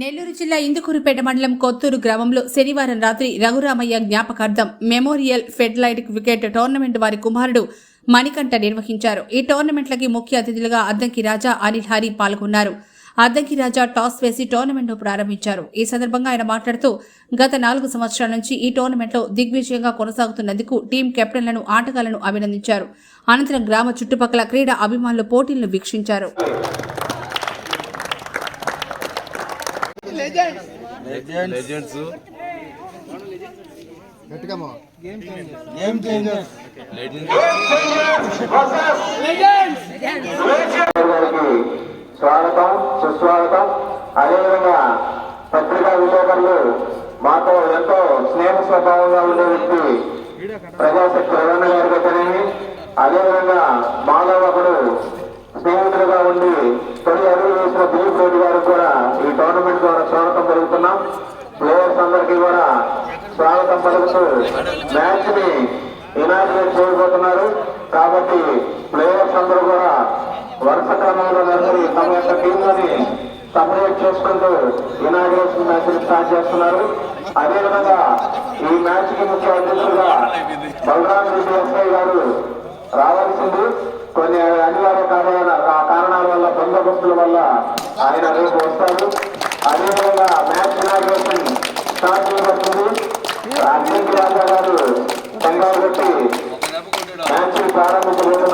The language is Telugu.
నెల్లూరు జిల్లా ఇందుకూరుపేట మండలం కొత్తూరు గ్రామంలో శనివారం రాత్రి రఘురామయ్య జ్ఞాపకార్థం మెమోరియల్ ఫెడ్లైట్ క్రికెట్ టోర్నమెంట్ వారి కుమారుడు మణికంఠ నిర్వహించారు. ఈ టోర్నమెంట్లకి ముఖ్య అతిథులుగా అద్దంకి రాజా అనిల్ హరి పాల్గొన్నారు. అద్దంకి రాజా టాస్ వేసి టోర్నమెంట్ను ప్రారంభించారు. ఈ సందర్భంగా ఆయన మాట్లాడుతూ గత నాలుగు సంవత్సరాల నుంచి ఈ టోర్నమెంట్లో దిగ్విజయంగా కొనసాగుతున్నందుకు టీం కెప్టెన్లను ఆటగాళ్ళను అభినందించారు. అనంతరం గ్రామ చుట్టుపక్కల క్రీడా అభిమానులు పోటీలను వీక్షించారు. లెజెండ్స్ గేమ్ స్వాగతం సుస్వాగతం అదేవిధంగా పత్రికా విలేకరులు మాతో ఎంతో స్నేహ స్వభావంగా ఉండే వ్యక్తి ప్రజాశక్తి రవణ గారికి అదేవిధంగా మాలో ఒకడు స్నేహితులుగా ఉండి తొలి అడుగు వేసిన దిలీప్ రెడ్డి గారికి కూడా ఈ టోర్నమెంట్ ద్వారా స్వాగతం పలుకుతున్నాం. ప్లేయర్స్ అందరికీ కూడా స్వాగతం పలుకుతూ మ్యాచ్ని ఇనాగ్రేట్ చేయబోతున్నారు. కాబట్టి ప్లేయర్స్ అందరూ కూడా వరుస క్రమంలో నడిచి తమ యొక్క టీంలని సపరేట్ చేసుకుంటూ ఇనాగ్రేషన్ మ్యాచ్ స్టార్ట్ చేస్తున్నారు. అదేవిధంగా ఈ మ్యాచ్కి ముఖ్య అతిథులుగా బలరాం రెడ్డి ఎస్ఐ గారు రావాల్సింది. కొన్ని అనివార్య కారణాల బందోబస్తుల వల్ల ఆయన రేపు వస్తారు అదేవిధంగా మ్యాచ్ ఇనాగ్రేషన్ స్టార్ట్ చేయబడుతుంది అర్జెంట్ రాజా గారు సంఘాలు పెట్టి మ్యాచ్ ప్రారంభించబోతున్నారు.